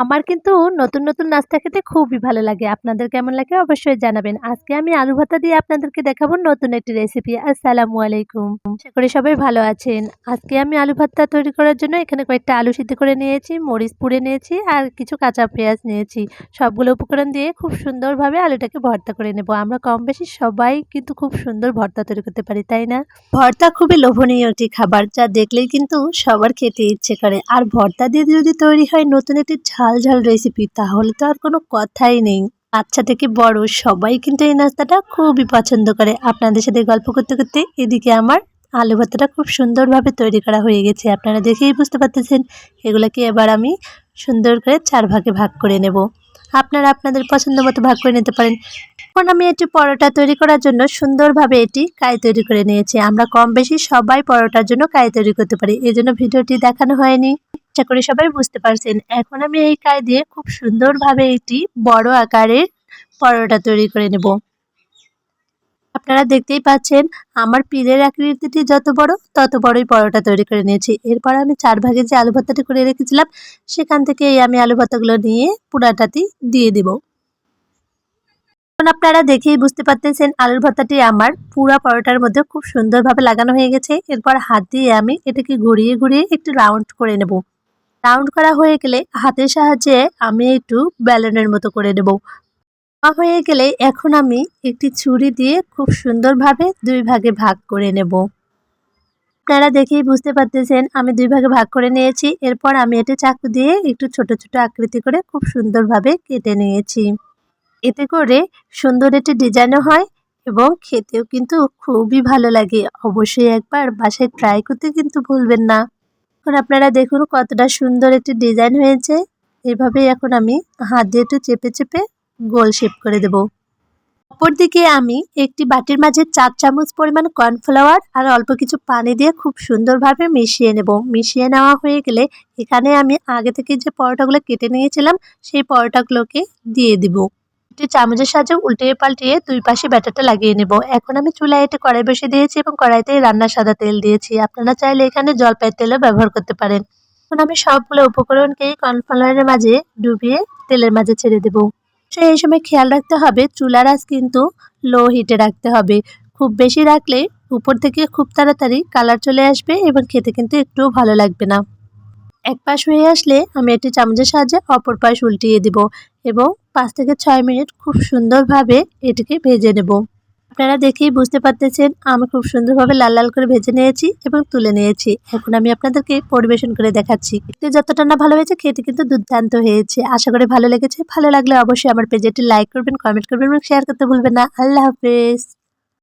আমার কিন্তু নতুন, নতুন নাস্তা খেতে খুবই ভালো লাগে। আপনাদের কেমন লাগে অবশ্যই জানাবেন। আজকে আমি আলু ভাতা দিয়ে আপনাদেরকে দেখাবো নতুন একটি রেসিপি। আসসালামু আলাইকুম। আশা করি সবাই ভালো আছেন। আজকে আমি আলু ভর্তা তৈরি করার জন্য এখানে কয়েকটা আলু সিদ্ধ করে নিয়েছি, মরিচ পুড়ে নিয়েছি আর কিছু কাঁচা পেঁয়াজ নিয়েছি। সবগুলো উপকরণ দিয়ে খুব সুন্দরভাবে আলুটাকে ভর্তা করে নেব। আমরা কম বেশি সবাই কিন্তু খুব সুন্দর ভর্তা তৈরি করতে পারি, তাই না? ভর্তা খুবই লোভনীয় একটি খাবার যা দেখলেই কিন্তু সবার খেতে ইচ্ছে করে। আর ভর্তা দিয়ে যদি তৈরি হয় নতুন একটি ঝাল ঝাল ঝাল রেসিপি তাহলে তো আর কোনো কথাই নেই। বাচ্চা থেকে বড়, সবাই কিন্তু এই নাস্তাটা খুবই পছন্দ করে। আপনাদের সাথে গল্প করতে করতে এদিকে আমার আলু ভাতাটা খুব সুন্দরভাবে তৈরি করা হয়ে গেছে। আপনারা দেখেই বুঝতে পারতেছেন, এগুলোকে এবার আমি সুন্দর করে চার ভাগে ভাগ করে নেব। আপনারা আপনাদের পছন্দ মতো ভাগ করে নিতে পারেন। এখন আমি এটি পরোটা তৈরি করার জন্য সুন্দরভাবে এটি কাই তৈরি করে নিয়েছি। আমরা কম বেশি সবাই পরোটার জন্য কাই তৈরি করতে পারি এই জন্য ভিডিওটি দেখানো হয়নি। আশা করি সবাই বুঝতে পারছেন। এখন আমি এই কায় দিয়ে খুব সুন্দরভাবে একটি বড় আকারের পরোটা তৈরি করে নেব। আপনারা দেখতেই পাচ্ছেন, আমার পীরের আকৃতিটি যত বড়, তত বড়ই পরোটা তৈরি করে নিয়েছি। এরপর আমি চার ভাগে যে আলু ভর্তাটি করে রেখেছিলাম, সেখান থেকে এই আমি আলু ভর্তাগুলো নিয়ে পুরাটাটি দিয়ে দেব। এখন আপনারা দেখেই বুঝতে পারতেছেন আলুর ভর্তাটি আমার পুরা পরোটার মধ্যে খুব সুন্দরভাবে লাগানো হয়ে গেছে। এরপর হাত দিয়ে আমি এটাকে ঘুরিয়ে ঘুরিয়ে একটু রাউন্ড করে নেব। রাউন্ড করা হয়ে গেলে হাতের সাহায্যে আমি একটু ব্যালনের মতো করে নেব। হয়ে গেলে এখন আমি একটি ছুরি দিয়ে খুব সুন্দরভাবে দুই ভাগে ভাগ করে নেব। আপনারা দেখেই বুঝতে পারতেছেন, আমি দুই ভাগে ভাগ করে নিয়েছি। এরপর আমি এটি চাকু দিয়ে একটু ছোট ছোট আকৃতি করে খুব সুন্দরভাবে কেটে নিয়েছি। এতে করে সুন্দর একটি ডিজাইনও হয় এবং খেতেও কিন্তু খুবই ভালো লাগে। অবশ্যই একবার বাসায় ট্রাই করতে কিন্তু ভুলবেন না। এখন আপনারা দেখুন কতটা সুন্দর একটি ডিজাইন হয়েছে। এভাবেই এখন আমি হাত দিয়ে একটু চেপে চেপে গোল শেপ করে দেব। অপরদিকে আমি একটি বাটির মাঝে চার চামচ পরিমাণ কর্নফ্লাওয়ার আর অল্প কিছু পানি দিয়ে খুব সুন্দরভাবে মিশিয়ে নেব। মিশিয়ে নেওয়া হয়ে গেলে এখানে আমি আগে থেকে যে পরোটাগুলো কেটে নিয়েছিলাম, সেই পরোটাগুলোকে দিয়ে দিব। একটি চামচের সাহায্যে উল্টে পাল্টিয়ে দুই পাশে ব্যাটারটা লাগিয়ে নেব। এখন আমি চুলায় এটি কড়াই বসে দিয়েছি এবং কড়াইতে রান্নার সাদা তেল দিয়েছি। আপনারা চাইলে এখানে জলপাইয়ের তেলও ব্যবহার করতে পারেন। এখন আমি সবগুলো উপকরণকেই কর্নফ্লাওয়ারের মাঝে ডুবিয়ে তেলের মাঝে ছেড়ে দেব। সে এই সময় খেয়াল রাখতে হবে, চুলার আঁচ কিন্তু লো হিটে রাখতে হবে। খুব বেশি রাখলে উপর থেকে খুব তাড়াতাড়ি কালার চলে আসবে এবং খেতে কিন্তু একটুও ভালো লাগবে না। এক পাশ হয়ে আসলে আমি একটি চামচের সাহায্যে অপর পাশ উল্টিয়ে দিব। এবং পাঁচ থেকে ছয় মিনিট খুব সুন্দরভাবে এটিকে ভেজে নেব। আপনারা দেখেই বুঝতে পারতেছেন, আমি খুব সুন্দরভাবে লাল লাল করে ভেজে নিয়েছি এবং তুলে নিয়েছি। এখন আমি আপনাদেরকে পরিবেশন করে দেখাচ্ছি। যতটা না ভালো হয়েছে, খেতে কিন্তু দুর্দান্ত হয়েছে। আশা করি ভালো লেগেছে। ভালো লাগলে অবশ্যই আমার পেজেটি লাইক করবেন কমেন্ট করবেন এবং শেয়ার করতে ভুলবেন না। আল্লাহ হাফেজ।